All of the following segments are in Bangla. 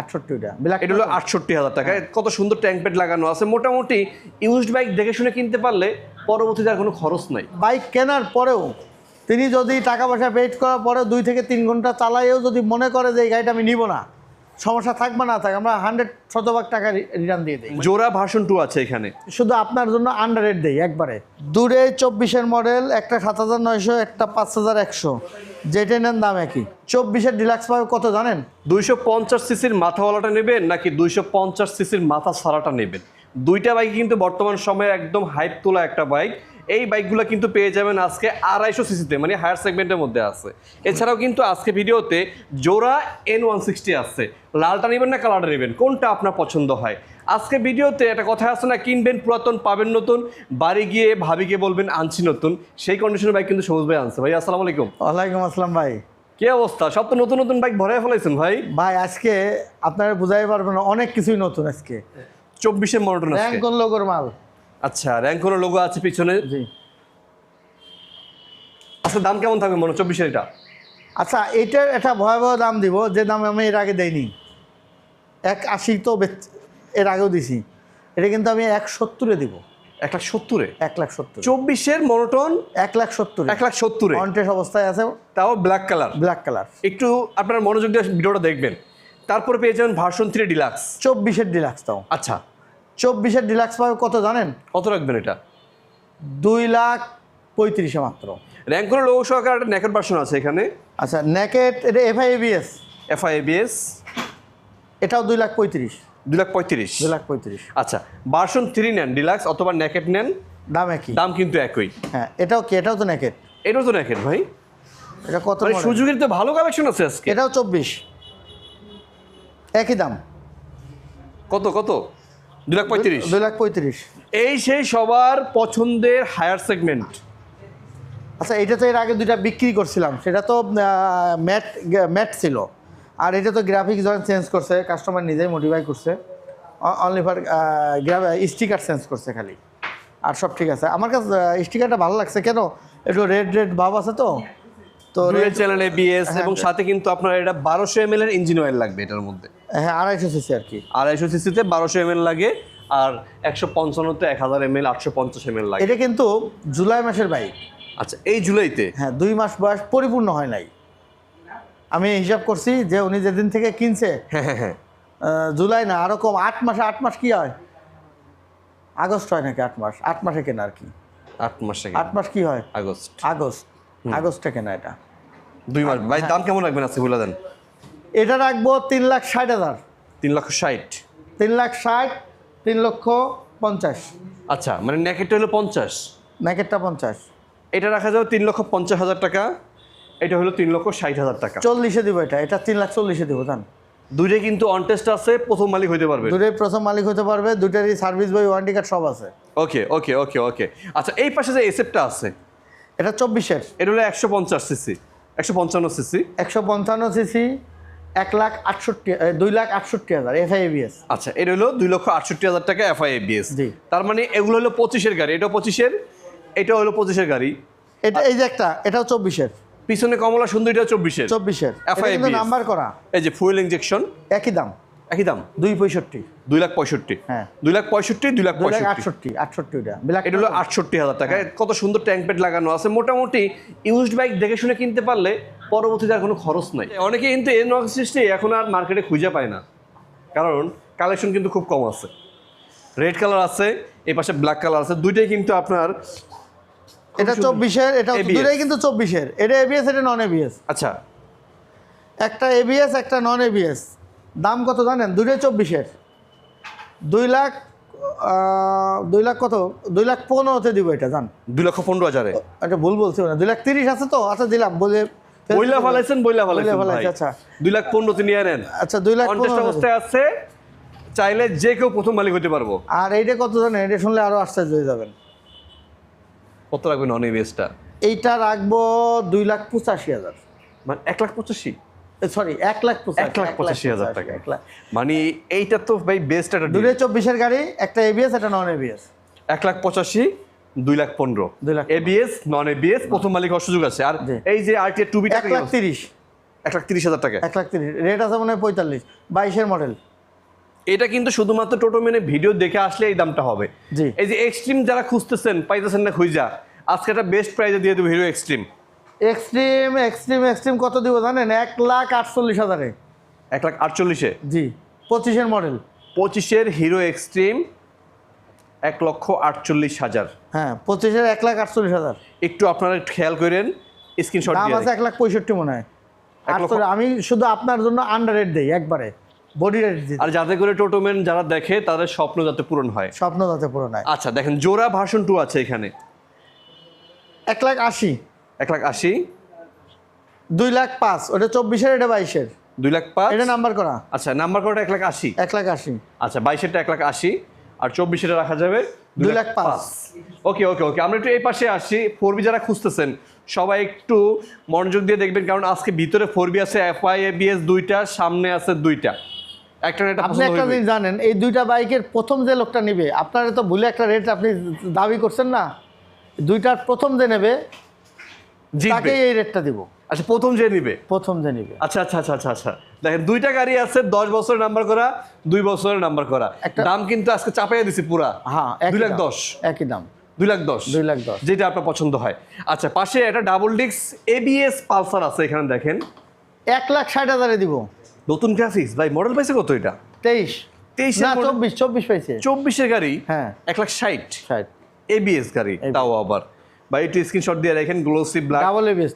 আটষট্টিটা। এটা হলো আটষট্টি হাজার টাকা। কত সুন্দর ট্যাঙ্ক প্যাড লাগানো আছে। মোটামুটি ইউজড বাইক দেখে শুনে কিনতে পারলে পরবর্তীতে আর কোনো খরচ নাই। বাইক কেনার পরেও তিনি যদি টাকা পয়সা পেড করার পরে দুই থেকে তিন ঘণ্টা চালাইও যদি মনে করে যে এই গাড়িটা আমি নিব না সমস্যা থাকবে না থাক আমরা হান্ড্রেড শতভাগ টাকা রিটার্ন দিয়ে দিই। জোড়া ভার্সন টু আছে এখানে। শুধু আপনার জন্য আন্ডার রেট দেই একবারে। দূরে চব্বিশের মডেল একটা সাত হাজার নয়শো একটা পাঁচ হাজার একশো। যেটা নেন দাম একই। চব্বিশের ডিলাক্স পাবে কত জানেন? দুইশো পঞ্চাশ সিসির মাথাওয়ালাটা নেবেন নাকি দুইশো পঞ্চাশ সিসির মাথা সারাটা নেবেন? দুইটা বাইক কিন্তু বর্তমান সময়ে একদম হাইপ তোলা একটা বাইক এই বাইকগুলো কিন্তু পেয়ে যাবেন আজকে আড়াইশো সিসিতে মানে হায়ার সেগমেন্টের মধ্যে আছে। এছাড়াও কিন্তু আজকে ভিডিওতে জোড়া এন ওয়ান সিক্সটি আসছে লালটা নেবেন না কালারটা নেবেন? কোনটা আপনার পছন্দ হয়? আজকে ভিডিওতে একটা কথা আছে না কিনবেন পুরাতন পাবেন নতুন বাড়ি গিয়ে ভাবিকে বলবেন আনছি নতুন সেই কন্ডিশনের বাইক কিন্তু সবুজ ভাই আনছে। ভাই আসসালামু আলাইকুম। ওয়ালাইকুম আসসালাম ভাই। কি অবস্থা? সব তো নতুন নতুন বাইক ভরাই ফেলাইছেন ভাই? ভাই আজকে আপনারা বুঝাই পারবেন অনেক কিছুই নতুন আজকে। চব্বিশের মডেল মাল। আচ্ছা র্যাঙ্ক কোনো লোগো আছে পিছনে। জি। আচ্ছা দাম কেমন থাকবে মনে চব্বিশের এটা? আচ্ছা এইটার একটা ভয়াবহ দাম দিব যে দাম আমি এর আগে দেইনি। এক আশি তো এর আগেও দিছি। এটা কিন্তু আমি এক সত্তরে দিব। এক লাখ সত্তরে? এক লাখ সত্তর। চব্বিশের মনোটন এক লাখ সত্তর। এক লাখ সত্তরে। কন্টেস্ট অবস্থায় আছে। তাও ব্ল্যাক কালার ব্ল্যাক কালার একটু আপনার মনোযোগ দিয়ে ভিডিওটা দেখবেন। তারপরে পেয়ে যাবেন ভার্সন থ্রি ডিলাক্স চব্বিশের ডিলাক্স তাও। আচ্ছা। চব্বিশের ডিলাক্স পাবে কত জানেন? কত রাখবেন এটা? দুই লাখ পঁয়ত্রিশে মাত্র। র্যাঙ্ক কোনো লোগো সহকারে একটা নেকেট ভার্সন আছে এখানে। আচ্ছা নেকেট এটা এফআই এবিএস এফআই এবিএস এটাও দুই লাখ পঁয়ত্রিশ। দুই লাখ পঁয়ত্রিশ। দুই লাখ পঁয়ত্রিশ। আচ্ছা ভার্সন থ্রি নেন ডিলাক্স অথবা নেকেট নেন। দাম একই। দাম কিন্তু একই। হ্যাঁ এটাও কি? এটাও তো নেকেট এটাও তো নেকেট ভাই। এটা কত মানে সুযোগের তো ভালো কালেকশন আছে আজকে। এটাও চব্বিশ। একই দাম। কত কত? দুই লাখ পঁয়ত্রিশ। দুই লাখ পঁয়ত্রিশ। এই সেই সবার পছন্দের হায়ার সেগমেন্ট আচ্ছা এটা তো এর আগে দুইটা বিক্রি করছিলাম। সেটা তো ম্যাট ম্যাট ছিল। আর এটা তো গ্রাফিক্স যখন চেঞ্জ করছে কাস্টমার নিজেই মডিফাই করছে। অনলি ফর স্টিকার চেঞ্জ করছে খালি। আর সব ঠিক আছে। আমার কাছে স্টিকারটা ভালো লাগছে। কেন? একটু রেড রেড ভাব আছে তো? তো ডুয়েল red- চ্যানেল এবিএস এবং সাথে কিন্তু আপনার এটা বারোশো এম এর ইঞ্জিন অয়েল লাগবে এটার মধ্যে। হ্যাঁ আড়াইশো সিসি আর কি। আড়াইশো সিসিতে বারোশো এম লাগে আর একশো পঞ্চান্নতে এক হাজার এম এল আটশো পঞ্চাশ এম লাগে। এটা কিন্তু জুলাই মাসের বাইক আচ্ছা এই জুলাইতে? হ্যাঁ দুই মাস বয়স পরিপূর্ণ হয় নাই। আমি হিসাব করছি যে উনি যেদিন থেকে কিনছে হ্যাঁ হ্যাঁ হ্যাঁ। জুলাই না আরও কম আট মাসে আট মাস কি হয়? আগস্ট হয় নাকি আট মাস? আট মাসে কেনা আর কি। আট মাসে আট মাস কি হয়? আগস্ট। আগস্ট। আগস্টে কেনা এটা। দুই মাস ভাই দাম কেমন রাখবেন আজকে বলে দেন? এটা রাখব তিন লাখ ষাট হাজার। তিন লক্ষ ষাট? তিন লাখ ষাট তিন লক্ষ পঞ্চাশ। আচ্ছা মানে নেকেটটা হলো পঞ্চাশ? ন্যাকেটটা পঞ্চাশ। এটা রাখা যাবে তিন লক্ষ পঞ্চাশ হাজার টাকা এটা হলো তিন লক্ষ ষাট হাজার টাকা। চল্লিশে দিব এটা এটা তিন লাখ চল্লিশে দিব জান। দুইটাই কিন্তু অন টেস্ট আছে প্রথম মালিক হইতে পারবে। দুটোই প্রথম মালিক হতে পারবে দুটারই সার্ভিস বই ওয়ারেন্টি কার্ড সব আছে। ওকে ওকে ওকে ওকে। আচ্ছা এই পাশে যে এসেপটা আছে এটা চব্বিশের। এটা হলো একশো পঞ্চাশ সিসি। একশো পঞ্চান্ন সিসি। একশো পঞ্চান্ন সিসি এক লাখ আটষট্টি দুই লাখ আটষট্টি হাজার এফআইবিএস আচ্ছা এটা হলো দুই লক্ষ আটষট্টি হাজার টাকা এফআই এবিএস জি। তার মানে এগুলো হলো পঁচিশের গাড়ি। এটা পঁচিশের এটা হলো পঁচিশের গাড়ি। এটা এই যে একটা এটাও চব্বিশের। পিছনে কমলা সুন্দর এটা চব্বিশের। চব্বিশের কিন্তু নাম্বার করা। এই যে ফুয়েল ইঞ্জেকশন একই দাম। একই দাম? দুই পঁয়ষট্টি। দুই লাখ পঁয়ষট্টি। হ্যাঁ। দুই লাখ পঁয়ষট্টি দুই লাখ আটষট্টি আটষট্টি এটা হলো আটষট্টি হাজার টাকা। কত সুন্দর ট্যাঙ্ক প্যাড লাগানো আছে। মোটামুটি ইউজড বাইক দেখে শুনে কিনতে পারলে পরবর্তীতে আর কোনো খরচ নাই। অনেকে কিন্তু এন সিস্টে এখন আর মার্কেটে খুঁজে পায় না। কারণ কালেকশন কিন্তু খুব কম আছে। রেড কালার আছে এই পাশে ব্ল্যাক কালার আছে। দুইটাই কিন্তু আপনার এটা চব্বিশের এটা দুটাই কিন্তু চব্বিশের। এটা এবিএস এটা নন এবিএস আচ্ছা। একটা এবিএস একটা নন এবিএস দাম কত জানেন? দুটোই চব্বিশের। দুই লাখ দুই লাখ কত? দুই লাখ পনেরোতে দিব এটা জান। দুই লক্ষ পনেরো হাজারে। এটা ভুল বলছি না। দুই লাখ তিরিশ আছে তো? আচ্ছা দিলাম। বলে বইলা ফেলাইছেন বইলা ফেলাইছেন। আচ্ছা। দুই লাখ পনেরোতে নিয়ে নেন। আচ্ছা দুই লাখ পনেরো অবস্থায় আছে। চাইলে যে কেউ প্রথম মালিক হতে পারব। আর এইটা কত জানেন? এটা শুনলে আরও আশ্চর্য হয়ে যাবেন। কত রাখবেন নন এবিএসটা এইটা রাখব দুই লাখ পঁচাশি হাজার। মানে এক লাখ পঁচাশি? সরি এক লাখ এক লাখ পঁচাশি হাজার টাকা। এক লাখ। মানে এইটা তো ভাই বেস্ট একটা। দুটো চব্বিশের গাড়ি একটা এবিএস একটা নন এবিএস এক লাখ পঁচাশি দুই লাখ পনেরো। দুই লাখ এবিএস নন এবিএস প্রথম মালিক হওয়ার সুযোগ আছে। আর। এই যে আর টি টু বিটা এক লাখ তিরিশ। এক লাখ তিরিশ হাজার টাকা। এক লাখ তিরিশ। রেট আছে মনে হয় পঁয়তাল্লিশ। বাইশের মডেল এটা কিন্তু শুধুমাত্র টোটো মেনে ভিডিও দেখে আসলে এই দামটা হবে। এই যে এক্সট্রিম যারা খুঁজতেছেন পাইতেছেন না খুঁজা আজকে একটা বেস্ট প্রাইজে দিয়ে দেবো Hero extreme extreme extreme extreme কত দিব জানেন? এক লাখ আটচল্লিশ হাজারে। এক লাখ আটচল্লিশে? জি পঁচিশের মডেল পঁচিশের হিরো এক্সট্রিম এক লক্ষ আটচল্লিশ হাজার। হ্যাঁ পঁচিশের এক লাখ আটচল্লিশ হাজার। একটু আপনারা খেয়াল করেন স্ক্রিনশট দাম আছে এক লাখ পঁয়ষট্টি মনে হয়। আমি শুধু আপনার জন্য আন্ডার রেট দিই একবারে। বডি রেট দিই আর যাতে করে টোটোম্যান যারা দেখে তাদের স্বপ্ন যাতে পূরণ হয়। স্বপ্ন যাতে পূরণ হয়। আচ্ছা দেখেন জোড়া ভার্সন টু আছে এখানে। এক লাখ আশি। এক লাখ আশি। দুই লাখ পাঁচ ওটা চব্বিশের এটা বাইশের। দুই লাখ পাঁচ? এটা নাম্বার করা। আচ্ছা নাম্বার করাটা এক লাখ আশি। এক লাখ আশি। আচ্ছা বাইশেরটা এক লাখ আশি আর চব্বিশেরটা রাখা যাবে দুই লাখ পাঁচ। ওকে ওকে ওকে আমরা একটু এই পাশে আসি। ফোর বি যারা খুঁজতেছেন সবাই একটু মনোযোগ দিয়ে দেখবেন কারণ আজকে ভিতরে ফোর বি আছে এফ আই এবিএস দুইটা সামনে আছে দুইটা। একটা একটা আপনি পছন্দ একটা জিনিস জানেন এই দুইটা বাইকের প্রথম যে লোকটা নেবে আপনারা তো ভুলে একটা রেট আপনি দাবি করছেন না? দুইটার প্রথম যে নেবে জিতবে। এই রেটটা দিব। আচ্ছা প্রথম যে নিবে? প্রথম যে নিবে। আচ্ছা আচ্ছা আচ্ছা আচ্ছা আচ্ছা। দেখেন দুইটা গাড়ি আছে দশ বছরের নাম্বার করা দুই বছরের নাম্বার করা। দাম কিন্তু আজকে চাপাইয়া দিছি পুরা। হ্যাঁ দুই লাখ দশ। একই দাম। দুই লাখ দশ। দুই লাখ দশ। যেটা আপনার পছন্দ হয়। আচ্ছা পাশে একটা ডাবল ডিক্স এবিএস পালসার আছে এখানে দেখেন। এক লাখ ষাট হাজারে দিব। নতুন গ্রাফিক্স ভাই মডেল পাইছে কত এটা? তেইশ। তেইশ না চব্বিশ চব্বিশ পাইছে। চব্বিশের গাড়ি হ্যাঁ। এক লাখ ষাট। ষাট। এবিএস গাড়ি তাও আবার। বা একটু স্ক্রিনশট দিয়ে রাখেন গ্লোসি ব্ল্যাক ডাবল এবিএস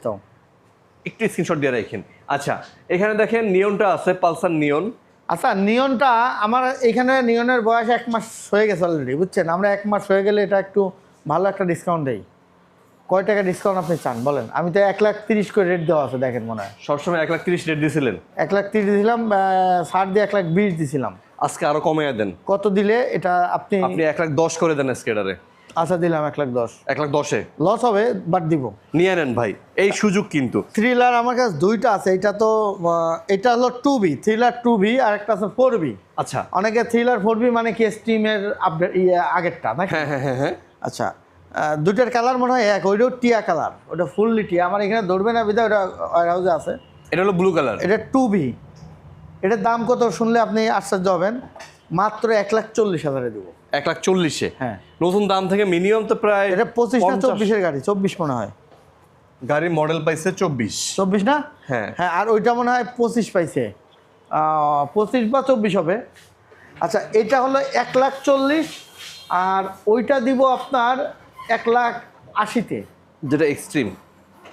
একটু স্ক্রিনশট দিয়ে রাখেন। আচ্ছা এখানে দেখেন নিয়নটা আছে পালসার নিয়ন আচ্ছা নিয়নটা আমার এখানে নিয়নের বয়স এক মাস হয়ে গেছে অলরেডি বুঝছেন? আমরা এক মাস হয়ে গেলে এটা একটু ভালো একটা ডিসকাউন্ট দেই। কয় টাকা ডিসকাউন্ট আপনি চান বলেন? আমি তো এক লাখ তিরিশ করে রেট দেওয়া আছে দেখেন মনে হয়। সবসময় এক লাখ তিরিশ রেট দিয়েছিলেন এক লাখ তিরিশ দিলাম ষাট দিয়ে এক লাখ বিশ দিছিলাম। আজকে আরও কমে দেন। কত দিলে এটা আপনি আপনি এক লাখ দশ করে দেন স্কেটারে আচ্ছা দিলাম এক লাখ দশ। এক লাখ দশে? লস হবে বাট দিব। নিয়ে নেন ভাই এই সুযোগ কিন্তু। থ্রিলার আমার কাছে দুইটা আছে এটা তো এটা হলো two B thriller two B আর একটা আছে ফোর বি আচ্ছা। অনেকে থ্রিলার ফোর বি মানে কি স্টিমের আপডেট ইয়ে আগেরটা নাকি? হ্যাঁ হ্যাঁ হ্যাঁ হ্যাঁ। আচ্ছা দুইটার কালার মনে হয় এক ওইটাও টিয়া কালার ওটা ফুললি টিয়া। আমার এখানে ধরবে না বিধা ওটা ওয়ার হাউসে আছে। এটা হলো ব্লু কালার এটা টু বি এটার দাম কত শুনলে আপনি আশ্চর্য হবেন। মাত্র এক লাখ চল্লিশ হাজারে দেবো। এক লাখ চল্লিশে। হ্যাঁ। নতুন দাম থেকে মিনিমাম তো প্রায় এটা পঁচিশ না চব্বিশের গাড়ি চব্বিশ মনে হয়। গাড়ির মডেল পাইছে চব্বিশ। চব্বিশ না? হ্যাঁ। হ্যাঁ আর ওইটা মনে হয় পঁচিশ পাইছে। পঁচিশ বা চব্বিশ হবে। আচ্ছা এটা হলো এক লাখ চল্লিশ আর ওইটা দিব আপনার এক লাখ আশিতে। যেটা এক্সট্রিম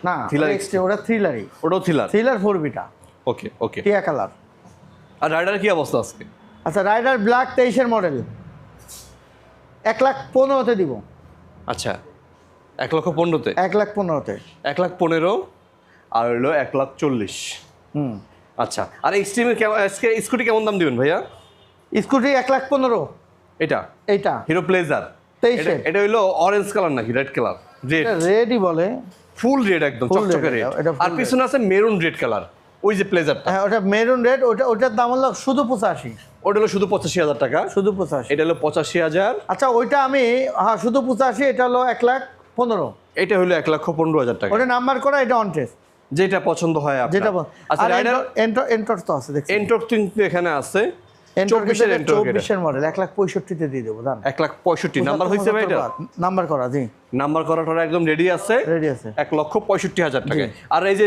না ওটা extreme, ওটা থ্রিলারই ওটাও থ্রিলার থ্রিলার ফোর বিটা ওকে ওকে টিয়া কালার। আর রাইডার কি অবস্থা আজকে? আচ্ছা রাইডার ব্ল্যাক তেইশের মডেল এক লাখ পনেরোতে দিব। আচ্ছা এক লক্ষ পনেরোতে? এক লাখ পনেরোতে। এক লাখ পনেরো আর হলো এক লাখ চল্লিশ। হুম। আচ্ছা আর এক্সট্রিমের কেমন স্কুটি কেমন দাম দিবেন ভাইয়া? স্কুটি এক লাখ পনেরো। এটা? এইটা। হিরো প্লেজার তেইশের এটা হইল অরেঞ্জ কালার নাকি রেড কালার রেড রেডই বলে। ফুল রেড একদম চকচকে রেড আর পিছনে আছে মেরুন রেড কালার ওই যে প্লেজারটা হ্যাঁ ওটা মেরুন রেড ওটা ওটার দাম হলো শুধু পঁচাশি। ওটা হলো শুধু পঁচাশি হাজার টাকা। শুধু পঁচাশি। এটা হলো পঁচাশি হাজার। আচ্ছা ওইটা আমি হ্যাঁ শুধু পঁচাশি এটা হলো এক লাখ পনেরো। এটা হলো এক লক্ষ পনেরো হাজার টাকা। ওটা নাম্বার করা এটা অন টেস্ট যেটা পছন্দ হয় যেটা আচ্ছা এন্টর এন্টর তো আছে দেখছি। এন্টর্ক কিন্তু এখানে আছে। এন্টর চব্বিশের এন্টর্ক চব্বিশের মডেল এক লাখ পঁয়ষট্টিতে দিয়ে দেবো দাম এক লাখ পঁয়ষট্টি। নাম্বার হয়েছে ভাই এটা নাম্বার করা জি। নাম্বার করাটা একদম রেডি আছে। রেডি আছে। এক লক্ষ পঁয়ষট্টি হাজার টাকা। আর এই যে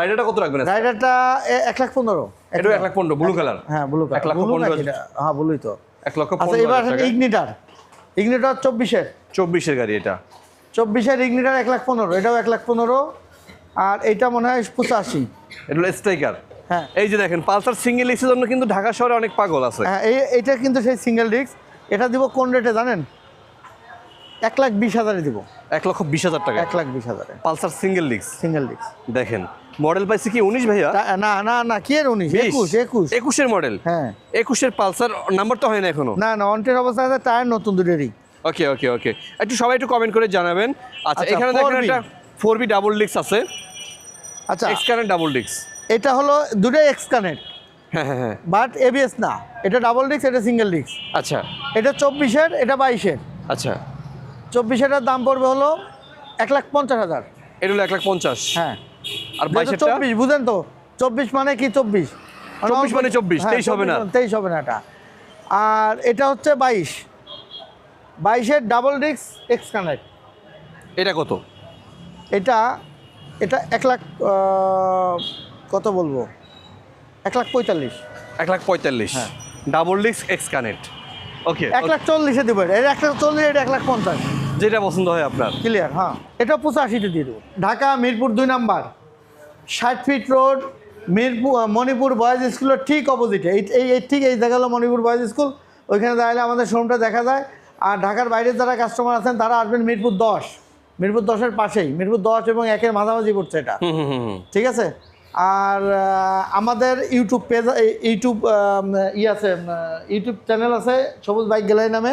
রাইডারটা কত রাখবেন? রাইডারটা এক লাখ পনেরো। এটাও এক লাখ পনেরো ব্লু কালার হ্যাঁ ব্লু এক লাখ পনেরো এটা? হ্যাঁ ব্লুই তো। এক লক্ষ আচ্ছা এবার ইগনিটার ইগনিটার চব্বিশের। চব্বিশের গাড়ি এটা। চব্বিশের ইগনিটার এক লাখ পনেরো এটাও এক লাখ পনেরো। আর এটা মনে হয় পঁচাশি। এটা স্ট্রাইকার হ্যাঁ। এই যে দেখেন পালসার সিঙ্গেল এক্সের জন্য কিন্তু ঢাকা শহরে অনেক পাগল আছে। হ্যাঁ এই এটা কিন্তু সেই সিঙ্গেল ডিস্ক এটা দিব কোন রেটে জানেন? এক লাখ বিশ হাজারে দিব। এক লক্ষ বিশ হাজার টাকা। এক লাখ বিশ হাজারে। Pulsar single disc single disc দেখেন মডেল পাইছে কি উনিশ ভাইয়া? না না না কি এর উনিশ? একুশ একুশ। একুশের মডেল হ্যাঁ। একুশের পালসার নাম্বার তো হয় না এখনও। না না অনটের অবস্থা আছে টায়ার নতুন দুটোরই। ওকে ওকে ওকে একটু সবাই একটু কমেন্ট করে জানাবেন। আচ্ছা আচ্ছা, এখানে দেখেন একটা ফোর বি ডাবল ডিক্স আছে। আচ্ছা। এক্স কারেন্ট ডাবল ডিক্স এটা হলো দুটোই এক্স কানেক্ট হ্যাঁ হ্যাঁ হ্যাঁ। বাট এবিএস না এটা ডাবল ডিস্ক এটা সিঙ্গেল ডিস্ক আচ্ছা। এটা চব্বিশের এটা বাইশের। আচ্ছা। চব্বিশের দাম পড়বে হলো এক লাখ পঞ্চাশ হাজার। এটা হলো এক লাখ পঞ্চাশ। হ্যাঁ। আর বাইশেরটা? চব্বিশ বুঝেন তো চব্বিশ মানে কি চব্বিশ? 24 মানে চব্বিশ তেইশ হবে না। তেইশ হবে না এটা। আর এটা হচ্ছে বাইশ। বাইশের ডাবল ডিস্ক এক্স কানেক্ট এটা কত? এটা এটা এক লাখ কত বলব? এক লাখ পঁয়তাল্লিশ। এক লাখ পঁয়তাল্লিশ। Double disc X connect okay এক লাখ চল্লিশে দেবো এটা। এক লাখ চল্লিশ এটা এক লাখ পঞ্চাশ। যেটা পছন্দ হয় আপনার। ক্লিয়ার হ্যাঁ। এটা পঁচাশিতে দিয়ে দেবো। ঢাকা মিরপুর দুই নাম্বার। ষাট feet road Mirpur Manipur boys স্কুলের ঠিক অপোজিটে এই এই ঠিক এই দেখা গেলো মণিপুর বয়েজ স্কুল ওইখানে দাঁড়ালে আমাদের শোরুমটা দেখা যায়। আর ঢাকার বাইরের যারা কাস্টমার আছেন তারা আসবেন মিরপুর দশ। মিরপুর দশের পাশেই। মিরপুর দশ এবং একের মাঝামাঝি পড়ছে এটা। ঠিক আছে? আর আমাদের ইউটিউব পেজ ইউটিউব ই আছে ইউটিউব চ্যানেল আছে সবুজ বাইক গ্যালারি নামে।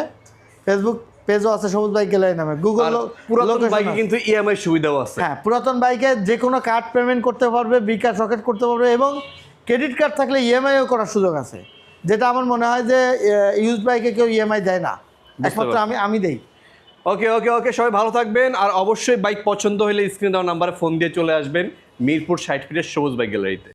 ফেসবুক পেজও আছে সবুজ বাইক গ্যালারি নামে। গুগল পুরাতন বাইকে কিন্তু ইএমআই সুবিধাও আছে। হ্যাঁ পুরাতন বাইকে যে কোনো কার্ড পেমেন্ট করতে পারবে বিকাশ রকেট করতে পারবে এবং ক্রেডিট কার্ড থাকলে ইএমআইও করার সুযোগ আছে। যেটা আমার মনে হয় যে ইউজ বাইকে কেউ ইএমআই দেয় না। একমাত্র আমি আমি দেই। ওকে ওকে ওকে সবাই ভালো থাকবেন। আর অবশ্যই বাইক পছন্দ হলে স্ক্রিন দেওয়া নাম্বারে ফোন দিয়ে চলে আসবেন। মিরপুর ষাট ফিটের সবুজ বাই গ্যালারিতে।